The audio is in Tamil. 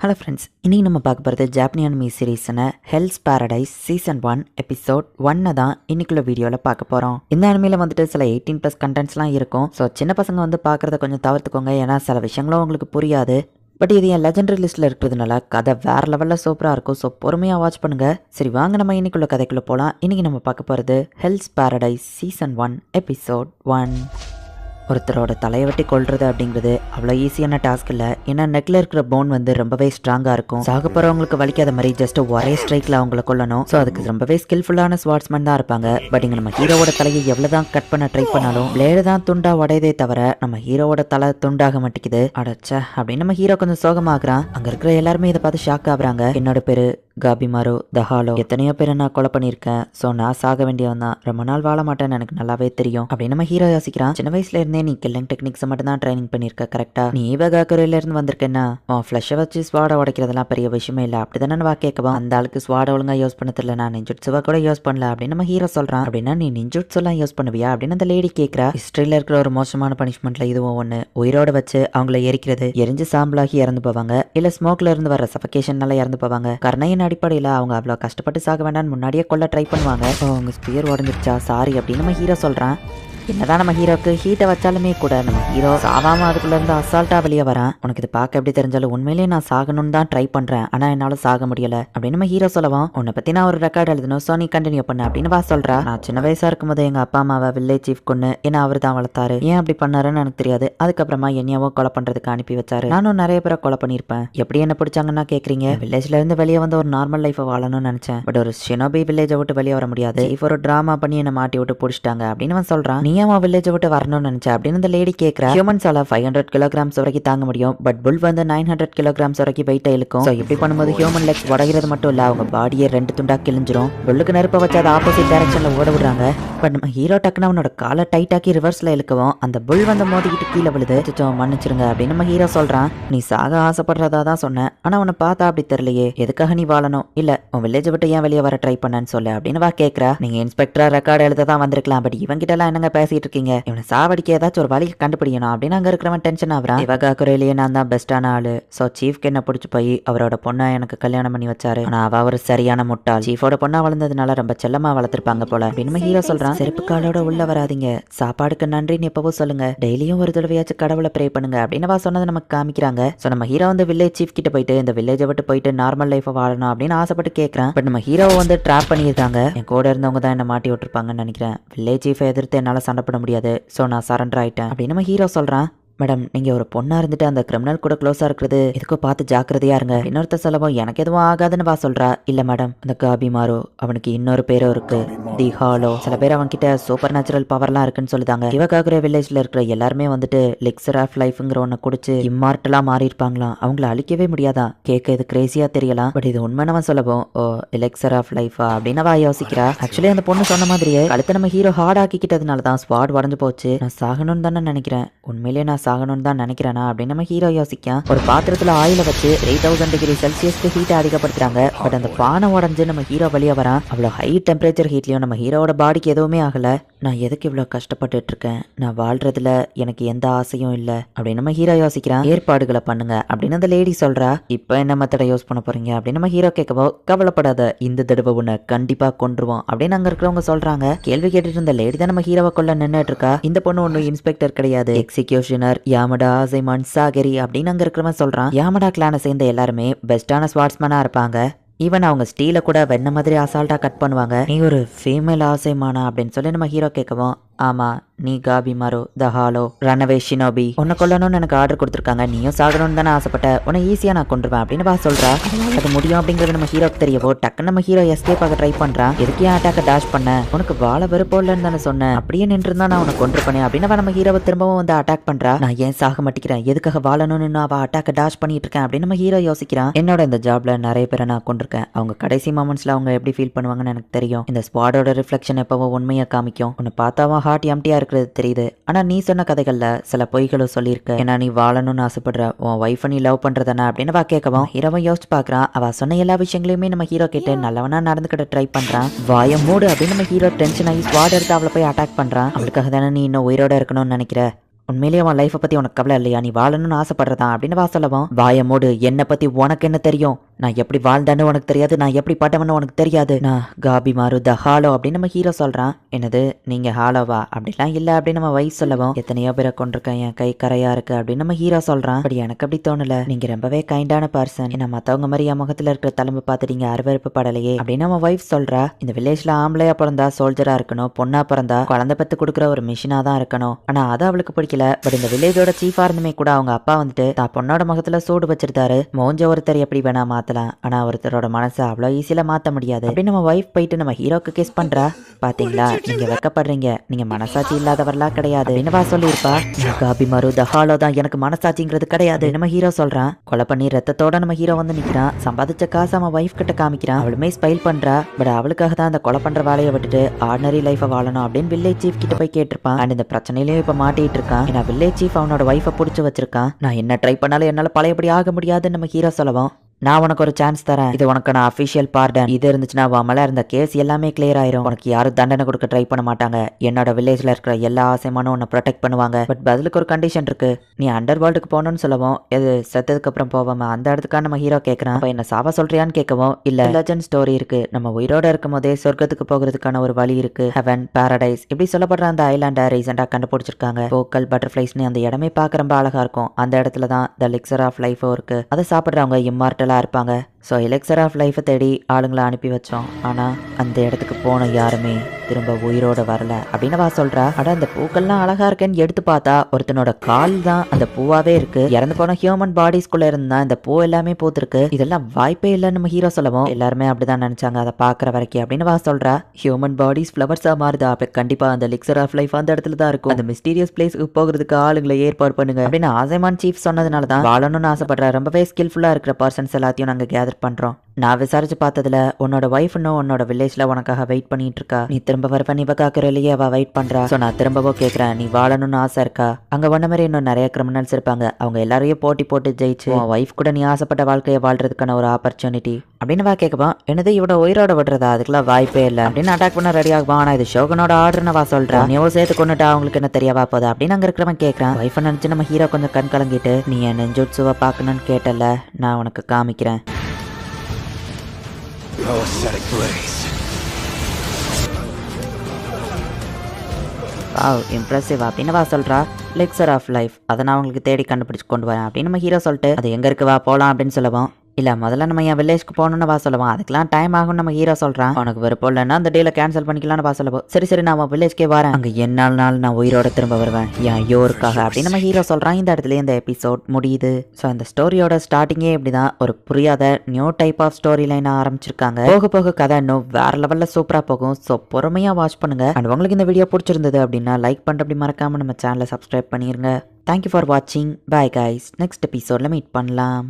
ஹலோ ஃப்ரெண்ட்ஸ் இன்றைக்கி நம்ம பார்க்க போகிறது ஜாப்பனியன் மீ சீரீஸான hell's paradise season one episode ஒன்னை தான் இன்னைக்குள்ள வீடியோவில் பார்க்க போகிறோம் இந்த அனிமையில் வந்துட்டு சில எயிட்டீன் ப்ளஸ் கண்டென்ட்ஸ்லாம் இருக்கும். ஸோ சின்ன பசங்க வந்து பார்க்குறத கொஞ்சம் தவிர்த்துக்கோங்க. ஏன்னா சில விஷயங்களும் உங்களுக்கு புரியாது. பட் இது என் லெஜண்டரி லிஸ்ட்டில் இருக்கிறதுனால கதை வேறு லெவலில் சூப்பராக இருக்கும். ஸோ பொறுமையாக வாட்ச் பண்ணுங்கள் சரி வாங்க நம்ம இன்னைக்குள்ள கதைக்குள்ளே போகலாம் இன்றைக்கி நம்ம பார்க்க போகிறது hell's paradise season one episode one ஒருத்தரோட தலையை வெட்டி கொள்றது அப்படிங்கிறது அவ்வளோ ஈஸியான டாஸ்க் இல்லை. ஏன்னா நெக்ல இருக்கிற போன் வந்து ரொம்பவே ஸ்ட்ராங்காக இருக்கும். சாக போகிறவங்களுக்கு வலிக்காத மாதிரி ஜஸ்ட் ஒரே ஸ்ட்ரைக்கில் அவங்கள கொல்லணும். ஸோ அதுக்கு ரொம்பவே ஸ்கில்ஃபுல்லான ஸ்வாட்ஸ்மேன் தான் இருப்பாங்க. பட் இங்கே நம்ம ஹீரோவோட தலையை எவ்வளோ தான் கட் பண்ண ட்ரை பண்ணாலும் பிளேடு தான் துண்டா உடையதே தவிர நம்ம ஹீரோவோட தலை துண்டாக மாட்டேங்குது. அடச்சே அப்படின்னு நம்ம ஹீரோ கொஞ்சம் சோகமாகறான். அங்கே இருக்கிற எல்லாருமே இதை பார்த்து ஷாக் ஆகுறாங்க. என்னோட பேரு காபிமாரோ தஹாலோ எத்தனையோ பேரை நான் கொலை பண்ணியிருக்கேன். ஸோ நான் சாக வேண்டியவன் தான். ரொம்ப நாள் வாழ மாட்டேன்னு எனக்கு நல்லாவே தெரியும். அப்படின்னு நம்ம ஹீரோ யோசிக்கிறான். சின்ன வயசுல இருந்தே நீ கில்லிங் டெக்னிக்ஸ் மட்டும் தான் ட்ரைனிங் பண்ணியிருக்க கரெக்டா நீ ஈவகாக்குறையில இருந்து வந்திருக்கேன்னா உன் ஃப்ளஷை வச்சு ஸ்வாட உடைக்கிறதெல்லாம் பெரிய விஷயமே இல்லை. அப்படிதானே வா கேட்கவும் அந்த ஆளுக்கு ஸ்வாட ஒழுங்கா யூஸ் பண்ண தெரியல நான் நெஞ்சுட்சுவா கூட யூஸ் பண்ணல அப்படின்னு நம்ம ஹீரோ சொல்றான். அப்படின்னா நீ நெஞ்சுட்சுலாம் யூஸ் பண்ணுவியா? அப்படின்னு அந்த லேடி கேட்குறா. ஹிஸ்டரியில இருக்கிற ஒரு மோசமான பனிஷ்மெண்ட்ல இதுவும் ஒண்ணு. உயிரோட வச்சு அவங்கள எரிக்கிறது. எரிஞ்சு சாம்பலாகி இறந்து போவாங்க. இல்ல ஸ்மோக்ல இருந்து வர சஃபகேஷன்னால இறந்து போவாங்க. கர்ணையின் அடிப்படையில் அவங்க அவ்வளோ கஷ்டப்பட்டு சாக வேண்டாம்னு முன்னாடியே கொள்ள ட்ரை பண்ணுவாங்க. ஸோ அவங்க ஸ்பியர் உடஞ்சிருச்சா? சாரி அப்படின்னு நம்ம ஹீரோ சொல்கிறேன் என்னதான் நம்ம ஹீரோக்கு ஹீட்டை வச்சாலுமே கூட நம்ம ஹீரோ சாவாம அதுக்குள்ள இருந்து அசால்ட்டா வெளியே வரேன். உனக்கு இது பார்க்க எப்படி தெரிஞ்சாலும் உண்மையிலேயே நான் சாகணும்னு தான் ட்ரை பண்றேன். ஆனா என்னால சாக முடியல அப்படின்னு நம்ம ஹீரோ சொல்லவும் உன்னை பத்தி நான் ஒரு ரெக்கார்ட் எழுதணும். சோ நீ கண்டினியூ பண்ண. அப்படின்னு வா சொல்றா. நான் சின்ன வயசா இருக்கும்போது எங்க அப்பா அம்மாவை வில்லேஜ் சீஃப் கொண்டு ஏன்னா அவர் தான் வளர்த்தாரு. ஏன் அப்படி பண்ணாருன்னு எனக்கு தெரியாது. அதுக்கப்புறமா என்னையாவோ கொலை பண்றதுக்கு அனுப்பி வச்சாரு. நானும் நிறைய பேரை கொலை பண்ணிருப்பேன் எப்படி என்ன பிடிச்சாங்கன்னா கேக்குறீங்க? வில்லேஜ்ல இருந்து வெளியே வந்து ஒரு நார்மல் லைஃபை வாழணும்னு நினைச்சேன். பட் ஒரு ஷினோபி வில்லேஜை விட்டு வெளியே வர முடியாது. இப்போ ஒரு டிராமா பண்ணி என்ன மாட்டி விட்டு பிடிச்சிட்டாங்க அப்படின்னு அவன் சொல்றான். நீ அவன் வில்லேஜை விட்டு வரணும்னு நினைச்ச? அப்படின்னு இந்த லேடி கேட்கறா ஹியூமன்ஸால ஃபைவ் ஹண்ட்ரட் கிலோகிராம்ஸ் வரைக்கும் தாங்க முடியும். பட் புல் வந்து நைன் ஹண்ட்ரட் கிலோகிராம்ஸ் வரைக்கும் வெயிட்டை இழுக்கும். ஸோ இப்படி பண்ணும்போது ஹியூமன் லெக்ஸ் உடைகிறது மட்டும் இல்ல. அவங்க பாடியே ரெண்டு துண்டா கிழிஞ்சிரும். புல்லுக்கு நெருப்ப வச்சு அதை ஆப்போசிட் டேரக்ஷனில் ஓட விடுறாங்க. பட் நம்ம ஹீரோ டக்குனு அவனோட காலை டைட் ஆக்கி ரிவர்ஸ்ல இழுக்கவும் அந்த புல் வந்து மோதிக்கிட்டு கீழே விழுது. "அச்சச்சோ, மன்னிச்சிருங்க அப்படின்னு நம்ம ஹீரோ சொல்றான். நீ சாக ஆசைப்படுறதா தான் சொன்னேன். ஆனா உன்னை பார்த்தா அப்படி தெரியலையே. எதுக்காக நீ வாழணும்? இல்ல உன் வில்லேஜ் விட்டு ஏன் வெளியே வர ட்ரை பண்ணேன்னு சொல்லு அப்படின்னு வா கேட்குறா நீங்க இன்ஸ்பெக்டராக ரெக்கார்டு எழுத தான் வந்திருக்கலாம். பட் இவங்கிட்டலாம் எல்லாம் என்னங்க பேசிட்டு இருக்கீங்க இவனை சாவடிக்க ஏதாச்சும் ஒரு வழி கண்டுபிடிக்கணும். அப்படின்னு அங்க இருக்கிறவன் டென்ஷன் ஆகுறான். இவகா குறையிலேயே நான் தான் பெஸ்டான ஆளு. சோ சீஃப்க்கு என்ன பிடிச்சி போய் அவரோட பொண்ணை எனக்கு கல்யாணம் பண்ணி வச்சாரு. ஆனா அவ ஒரு சரியான முட்டாள். சீஃபோட பொண்ணா வளர்ந்ததுனால ரொம்ப செல்லமா வளர்த்திருப்பாங்க போல. அப்படின்னு ஹீரோ சொல்றான். செருப்பு காலோட உள்ள வராதீங்க. சாப்பாடுக்கு நன்றின்னு எப்பவோ சொல்லுங்க. டெய்லியும் ஒரு தடவையாச்சும் கடவுளை ப்ரே பண்ணுங்க. அப்படின்னு வா சொன்னதை நமக்கு காமிக்கிறாங்க. சோ நம்ம ஹீரோ வந்து வில்லேஜ் சீஃப் கிட்ட போயிட்டு இந்த வில்லேஜை விட்டு போயிட்டு நார்மல் லைஃபை வாழணும் அப்படின்னு ஆசைப்பட்டு கேட்கறான் பட் நம்ம ஹீரோவை வந்து ட்ராப் பண்ணியிருக்காங்க. என் கூட இருந்தவங்க தான் என்ன மாட்டி விட்டுருப்பாங்கன்னு நினைக்கிறேன். வில்லேஜ் சீஃபை எதிர்த்து என்னால சண்டை போட முடியாது. ஸோ நான் சரண்டர் ஆகிட்டேன் அப்படின்னு நம்ம ஹீரோ சொல்கிறேன் மேடம் நீங்க ஒரு பொண்ணா இருந்துட்டு அந்த கிரிமினல் கூட க்ளோஸா இருக்கிறது எதுக்கோ பார்த்து ஜாக்கிரதையா இருங்க. இன்னொருத்த செலவும் எனக்கு எதுவும் ஆகாதுன்னு வா சொல்றா. இல்ல மேடம் அந்த காபி மாரோ அவனுக்கு இன்னொரு பேரும் இருக்கு. The hollow. சில பேர் அவன் கிட்ட சூப்பர் நேச்சுரல் பவர்லாம் இருக்குன்னு சொல்லுதாங்க. சிவகாகுர வில்லேஜ்ல இருக்கிற எல்லாருமே வந்துட்டு லிக்ஸர் ஆஃப் லைஃப்ங்கிற ஒன்ன குடிச்சு இம்மார்ட்டலா மாறி இருப்பாங்களாம் அவங்கள அழிக்கவே முடியாதா? கேட்க இது கிரேசியா தெரியலாம். பட் இது உண்மைனவன் சொல்லவும் ஓ எலெக்சர் ஆஃப் லைஃபா அப்படின்னு அவ யோசிக்கிறா. ஆக்சுவலி அந்த பொண்ணு சொன்ன மாதிரியே கழுத்தை நம்ம ஹீரோ ஹார்ட் ஆக்கிக்கிட்டதுனால தான் ஸ்வாட் உடஞ்சு போச்சு. நான் சாகணும்னு தானே நினைக்கிறேன். உண்மையிலேயே நான் ஆகணும்னு தான் நினைக்கிறேனா? அப்படின்னு நம்ம ஹீரோ யோசிக்கான் ஒரு பாத்திரத்துல ஆயில வச்சு த்ரீ தௌசண்ட் டிகிரி செல்சியஸ்க்கு ஹீட்டை அதிகப்படுத்துறாங்க. பட் அந்த பானை உடஞ்சு நம்ம ஹீரோ வழியாக வரான். அவ்வளோ ஹை டெம்பரேச்சர் ஹீட்லயும் நம்ம ஹீரோவோட பாடிக்கு எதுவுமே ஆகல. நான் எதுக்கு இவ்வளோ கஷ்டப்பட்டுட்டு இருக்கேன்? நான் வாழ்றதுல எனக்கு எந்த ஆசையும் இல்லை. அப்படின்னு நம்ம ஹீரோ யோசிக்கிறான். ஏற்பாடுகளை பண்ணுங்க. அப்படின்னு அந்த லேடி சொல்றா. இப்போ என்ன மெத்தடை யூஸ் பண்ண போறீங்க? அப்படின்னு நம்ம ஹீரோ கேட்கவோ கவலைப்படாத. இந்த தடவை உன்னை கண்டிப்பா கொன்றுவோம். அப்படின்னு அங்க இருக்கிறவங்க சொல்றாங்க. கேள்வி கேட்டுட்டு இருந்த லேடி தான் நம்ம ஹீரோவை கொள்ள நின்னுட்டு இருக்கா. இந்த பொண்ணு ஒன்றும் இன்ஸ்பெக்டர் கிடையாது. எக்ஸிகியூஷனர் யாமடா ஆசை சாகரி அப்படின்னு அங்க இருக்கிறவன் சொல்றான். யாமடா கிளானை சேர்ந்த எல்லாருமே பெஸ்டான ஸ்வாட்ஸ்மேனா இருப்பாங்க. ஈவன் அவங்க ஸ்டீலை கூட வெண்ண மாதிரி அசால்ட்டா கட் பண்ணுவாங்க. நீ ஒரு ஃபீமேல் ஆசைமானா அப்படின்னு சொல்லி நம்ம ஹீரோ கேட்கவும் ஆமா நீ Gabimaru the hollow runaway shinobi. உன்னை கொல்லணும்னு எனக்கு ஆர்டர் கொடுத்துருக்காங்க. நீயும் சாகணும்னு தானே ஆசைப்பட்ட. உன்னை ஈஸியா நான் கொண்டுருவேன் அப்படின்னு வா சொல்றா. அது முடியும் அப்படிங்கிறது நம்ம ஹீரோக்கு தெரியவோ டக்கு நம்ம ஹீரோ எஸ்கேப் ஆக ட்ரை பண்றான் எதுக்கு ஏன் அட்டாக்க டாஷ் பண்ண? உனக்கு வாழ வெறுப்போ இல்லைன்னு தானே சொன்னேன் அப்படியே நின்று நான் உனக்கு கொண்டிருப்பேன் அப்படின்னு நம்ம ஹீரோவை திரும்பவும் வந்து அட்டாக் பண்றா. நான் ஏன் சாக மாட்டேங்கிறேன்? எதுக்காக வாழணும்னு நான் அவ அட்டாக்க டாஷ் பண்ணிட்டு இருக்கேன் அப்படின்னு நம்ம ஹீரோ யோசிக்கிறான் என்னோட இந்த ஜாப்ல நிறைய பேரை நான் கொண்டிருக்கேன் அவங்க கடைசி மொமெண்ட்ஸ்ல அவங்க எப்படி ஃபீல் பண்ணுவாங்கன்னு எனக்கு தெரியும். இந்த ஸ்குவாடோட ரிஃப்ளெக்ஷன் எப்பவும் உண்மையை காமிக்கும். உன்னை பார்த்தாவும் ஹார்ட் எம்டியா இருக்கிறது தெரியுது. ஆனா நீ சொன்ன கதைகள்ல சில பொய்களும் சொல்லியிருக்க. ஏன்னா நீ வாழணும்னு ஆசைப்படுற உன் ஒய்ஃபை நீ லவ் பண்றதானே? அப்படின்னு வா கேட்கவும் ஹீரோவை யோசிச்சு பார்க்கறான் அவ சொன்ன எல்லா விஷயங்களையுமே நம்ம ஹீரோ கிட்ட நல்லவனா நடந்துக்கிட்ட ட்ரை பண்றான். வாய மூடு அப்படின்னு நம்ம ஹீரோ டென்ஷன் ஆகி ஸ்குவாட் எடுத்து அவளை போய் அட்டாக் பண்றான். அவளுக்காக தானே நீ இன்னும் உயிரோட இருக்கணும்னு நினைக்கிற? உண்மையிலேயே உன் லைஃப்பை பத்தி உனக்கு கவலை இல்லையா? நீ வாழணும்னு ஆசைப்படுறதா? அப்படின்னு வா சொல்லவும் வாய மூடு. என்னை பத்தி உனக்கு என்ன தெரியும்? நான் எப்படி வாழ்ந்தேன்னு உனக்கு தெரியாது நான் எப்படி பட்டவனு உனக்கு தெரியாது. நான் காபி மாறு த ஹாலோ அப்படின்னு நம்ம ஹீரோ சொல்றான். என்னது நீங்க ஹாலோவா? அப்படிலாம் இல்ல அப்படின்னு நம்ம வைஃப் சொல்லவும். எத்தனையோ பேரை கொண்டிருக்கேன் என் கை கரையா இருக்கு அப்படின்னு நம்ம ஹீரோ சொல்றான். அப்படி எனக்கு அப்படி தோணல. நீங்க ரொம்பவே கைண்டான பர்சன் என்ன மத்தவங்க மாதிரி என் முகத்துல இருக்கிற தலைமை பார்த்து நீங்க அருவருப்பு படலையே அப்படின்னு நம்ம வைஃப் சொல்றா. இந்த வில்லேஜ்ல ஆம்பளையா பிறந்தா சோல்ஜரா இருக்கணும் பொண்ணா பிறந்தா குழந்தை பத்து கொடுக்குற ஒரு மிஷினா தான் இருக்கணும். ஆனா அது அவளுக்கு பிடிக்கல. பட் இந்த வில்லேஜோட சீஃபா இருந்துமே கூட அவங்க அப்பா வந்துட்டு தான் பொண்ணோட முகத்துல சூடு வச்சிருந்தாரு. மோஞ்ச ஒருத்தர் எப்படி வேணா மாற்றலாம் ஆனா ஒருத்தரோட மனசை அவ்வளோ ஈஸியில் மாத்த முடியாது. அப்படின்னு நம்ம ஒய்ஃப் போயிட்டு நம்ம ஹீரோக்கு கிஸ் பண்றா? பாத்தீங்களா? நீங்க வெக்கப்படுறீங்க. நீங்க மனசாட்சி இல்லாதவர்லாம் கிடையாது. என்னவா சொல்லியிருப்பா? காபி மரு தஹாலோ தான் எனக்கு மனசாட்சிங்கிறது கிடையாது. நம்ம ஹீரோ சொல்றான். கொலை பண்ணி ரத்தத்தோட நம்ம ஹீரோ வந்து நிக்கிறான். சம்பாதிச்ச காசு அவன் ஒய்ஃப் கிட்ட காமிக்கிறான். அவளுமே ஸ்பைல் பண்ணுறா பட் அவளுக்காக தான் அந்த கொலை பண்ற வேலையை விட்டுட்டு ஆர்டினரி லைஃபை வாழணும் அப்படின்னு வில்லேஜ் சீஃப் கிட்ட போய் கேட்டிருப்பான். அண்ட் இந்த பிரச்சனையிலையும் இப்போ மாட்டிட்டு இருக்கான். ஏன்னா வில்லேஜ் சீஃப் அவனோட ஒய்ஃபை புடிச்சு வச்சிருக்கான். நான் என்ன ட்ரை பண்ணாலும் என்னால பழையபடி ஆக முடியாதுன்னு நம்ம ஹீரோ சொல்லவும். நான் உனக்கு ஒரு சான்ஸ் தரேன். இது உனக்கு நான் அஃபிஷியல் பார்டன் இது இருந்துச்சுன்னா அவன் மேல இருந்த கேஸ் எல்லாமே கிளியர் ஆயிரும். உனக்கு யாரும் தண்டனை கொடுக்க ட்ரை பண்ண மாட்டாங்க. என்னோட வில்லேஜ்ல இருக்கிற எல்லா ஆசைமானும் உன்னை ப்ரொடெக்ட் பண்ணுவாங்க. பட் பதிலுக்கு ஒரு கண்டிஷன் இருக்கு. நீ அண்டர் வேர்ல்டுக்கு போகணும்னு சொல்லவும் எது செத்ததுக்கு அப்புறம் போவாம அந்த இடத்துக்காக நம்ம ஹீரோ கேட்கறான் அப்ப என்ன சாவ சொல்றியான்னு கேட்கவும் இல்ல. லெஜண்ட் ஸ்டோரி இருக்கு. நம்ம உயிரோட இருக்கும் போதே சொர்க்கத்துக்கு போகிறதுக்கான ஒரு வழி இருக்கு. ஹெவன் பாரடைஸ் இப்படி சொல்லப்படுற அந்த ஐலாண்டை ரீசெண்டா கண்டுபிடிச்சிருக்காங்க. போக்கல் பட்டர்ஃபிளைஸ்னு அந்த இடமே பார்க்க ரொம்ப அழகா இருக்கும். அந்த இடத்துல தான் த லிக்சர் ஆஃப் லைஃபும் இருக்கு. அதை சாப்பிடுறவங்க இம்மார்டல் இருப்பாங்க. ஸோ எலெக்சர் ஆஃப் லைஃப்பை தேடி ஆளுங்களை அனுப்பி வச்சோம். ஆனால் அந்த இடத்துக்கு போன யாருமே திரும்ப உயிரோட வரல. அப்படின்னு வா சொல்றா. அட அந்த பூக்கள்லாம் அழகா இருக்கேன்னு எடுத்து பார்த்தா ஒருத்தனோட கால் தான் அந்த பூவாவே இருக்கு. இறந்து போன ஹியூமன் பாடிஸ்குள்ள இருந்தா இந்த பூ எல்லாமே பூத்திருக்கு. இதெல்லாம் வாய்ப்பே இல்லைன்னு நம்ம ஹீரோ சொல்லவும் எல்லாருமே அப்படிதான் நினைச்சாங்க. அதை பாக்குற வரைக்கும் அப்படின்னு வா சொல்றா. ஹியூமன் பாடிஸ் ஃபிளவர்ஸா மாறுதா அப்ப கண்டிப்பா அந்த லிக்சர் ஆஃப் லைஃப் அந்த இடத்துல தான் இருக்கும். அந்த மிஸ்டீரியஸ் பிளேஸ்க்கு போகிறதுக்கு ஆளுங்களை ஏற்பாடு பண்ணுங்க அப்படின்னு ஆசைமான் சீஃப் சொன்னதுனால தான் வாழணும்னு ஆசைப்படுற. ரொம்பவே ஸ்கில்ஃபுல்லா இருக்கிற பர்சன்ஸ் எல்லாத்தையும் நாங்க கேதர் பண்றோம். நான் விசாரிச்சு பார்த்ததுல உன்னோட ஒய்ஃப் இன்னும் உன்னோட வில்லேஜ்ல உனக்காக வெயிட் பண்ணிட்டு இருக்கா நீ திரும்ப வரப்ப நீ காக்கிற இல்லையே அவ வெயிட் பண்றா. ஸோ நான் திரும்பவும் கேட்கறேன் நீ வாழணும்னு ஆசை இருக்கா? அங்க ஒன்ன மாதிரி இன்னும் நிறைய கிரிமினல்ஸ் இருப்பாங்க. அவங்க எல்லாரையும் போட்டி போட்டு ஜெயிச்சு உன் ஒய்ஃப் கூட நீ ஆசைப்பட்ட வாழ்க்கையை வாழ்றதுக்கான ஒரு ஆப்பர்ச்சுனிட்டி அப்படின்னு வா கேட்கப்பா என்னது இவட உயிரோட விடுறதா? அதுக்கெல்லாம் வாய்ப்பே இல்லை. அப்படின்னு அட்டாக் பண்ண ரெடி ஆகுவா ஆனா இது ஷோகனோட ஆர்டர்னு வா சொல்றா. நீ சேர்த்து கொண்டுட்டா அவங்களுக்கு என்ன தெரியவா போதா அப்படின்னு அங்க இருக்கிறவன் கேட்கறான் ஒய்ஃபை நினைச்சு நம்ம ஹீரோ கொஞ்சம் கண் கலங்கிட்டு நீ என் நெஞ்சுட்சுவை பார்க்கணும்னு கேட்டல நான் உனக்கு காமிக்கிறேன். No aesthetic blaze. Wow impressive அப்படின்னு வா சொல்றா? லெக்சர் ஆஃப் லைஃப் அதை நான் உங்களுக்கு தேடி கண்டுபிடிச்சு கொண்டு வரேன் அப்படின்னு நம்ம ஹீரோ சொல்லிட்டு அது எங்க இருக்கு? வா போலாம் அப்படின்னு சொல்லுவோம். இல்லை முதல்ல நம்ம என் வில்லேஜ்க்கு போகணும்னு வா சொல்லுவான் அதுக்கெல்லாம் டைம் ஆகும்னு நம்ம ஹீரோ சொல்கிறான் உனக்கு விருப்பம் இல்லைன்னா அந்த டீலை கேன்சல் பண்ணிக்கலாம்னு வா சொல்லுவோம் சரி சரி நான் வில்லேஜ்க்கே வரேன். அங்கே என்னால் நாள் நான் உயிரோட திரும்ப வருவேன். என் யோருக்காக அப்படின்னு நம்ம ஹீரோ சொல்கிறான் இந்த இடத்துல இந்த எபிசோட் முடியுது. ஸோ அந்த ஸ்டோரியோட ஸ்டார்டிங்கே இப்படிதான். ஒரு புரியாத new type of story line ஆரம்பிச்சிருக்காங்க. போக போக கதை இன்னும் வேற லெவலில் சூப்பராக போகும். ஸோ பொறுமையாக வாட்ச் பண்ணுங்க. அண்ட் உங்களுக்கு இந்த வீடியோ பிடிச்சிருந்தது அப்படின்னா லைக் பண்ணுற அப்படி மறக்காம நம்ம சேனலை சப்ஸ்கிரைப் பண்ணிருங்க. தேங்க்யூ ஃபார் வாட்சிங் பை கைஸ் நெக்ஸ்ட் எபிசோட்ல மீட் பண்ணலாம்.